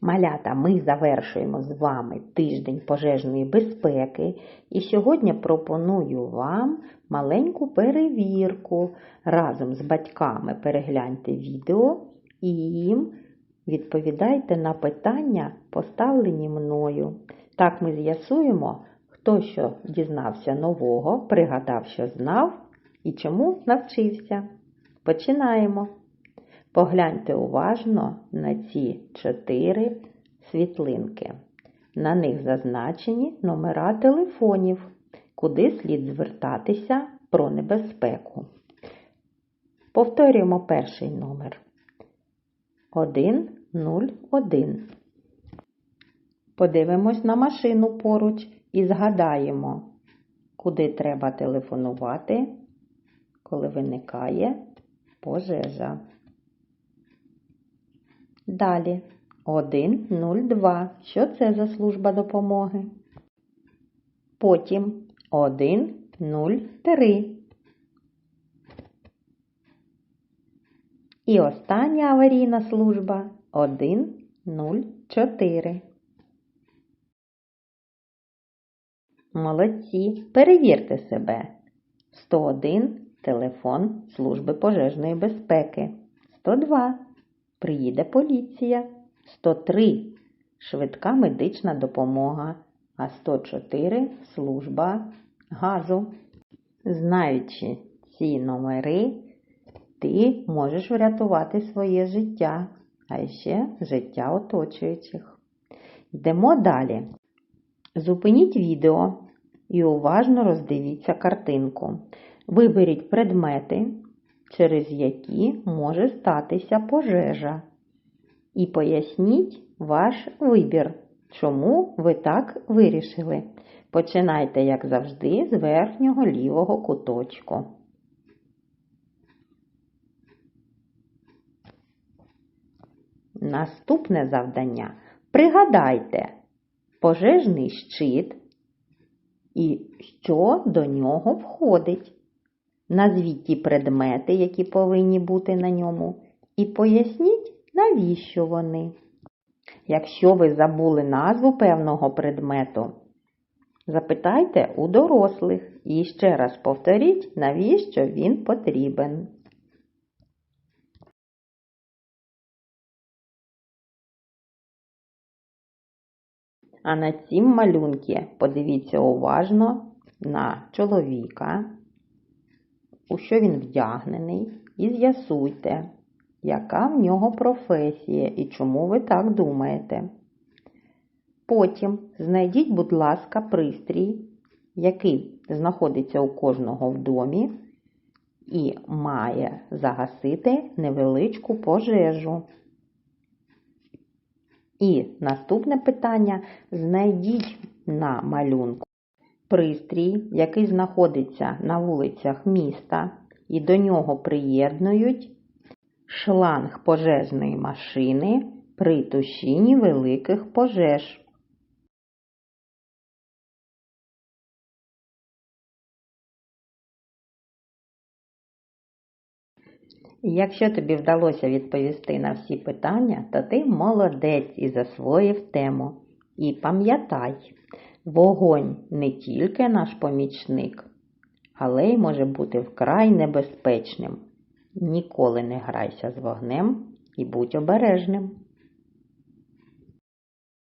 Малята, ми завершуємо з вами тиждень пожежної безпеки, і сьогодні пропоную вам маленьку перевірку. Разом з батьками перегляньте відео і їм відповідайте на питання, поставлені мною. Так ми з'ясуємо, хто що дізнався нового, пригадав, що знав і чому навчився. Починаємо. Погляньте уважно на ці чотири світлинки. На них зазначені номера телефонів, куди слід звертатися про небезпеку. Повторюємо перший номер 101. Подивимось на машину поруч і згадаємо, куди треба телефонувати, коли виникає пожежа. Далі 102. Що це за служба допомоги? Потім 103. І остання аварійна служба 104. Молодці. Перевірте себе. 101 телефон служби пожежної безпеки. 102 приїде поліція, 103 швидка медична допомога, а 104 служба газу. Знаючи ці номери, ти можеш врятувати своє життя, а ще життя оточуючих. Йдемо далі. Зупиніть відео і уважно роздивіться картинку. Виберіть предмети, через які може статися пожежа. І поясніть ваш вибір, чому ви так вирішили. Починайте, як завжди, з верхнього лівого куточку. Наступне завдання. Пригадайте пожежний щит і що до нього входить. Назвіть ті предмети, які повинні бути на ньому, і поясніть, навіщо вони. Якщо ви забули назву певного предмету, запитайте у дорослих і ще раз повторіть, навіщо він потрібен. А на цім малюнки подивіться уважно на чоловіка, у що він вдягнений, і з'ясуйте, яка в нього професія і чому ви так думаєте. Потім знайдіть, будь ласка, пристрій, який знаходиться у кожного в домі і має загасити невеличку пожежу. І наступне питання: знайдіть на малюнку пристрій, який знаходиться на вулицях міста, і до нього приєднують шланг пожежної машини при тушінні великих пожеж. Якщо тобі вдалося відповісти на всі питання, то ти молодець і засвоїв тему. І пам'ятай, вогонь не тільки наш помічник, але й може бути вкрай небезпечним. Ніколи не грайся з вогнем і будь обережним.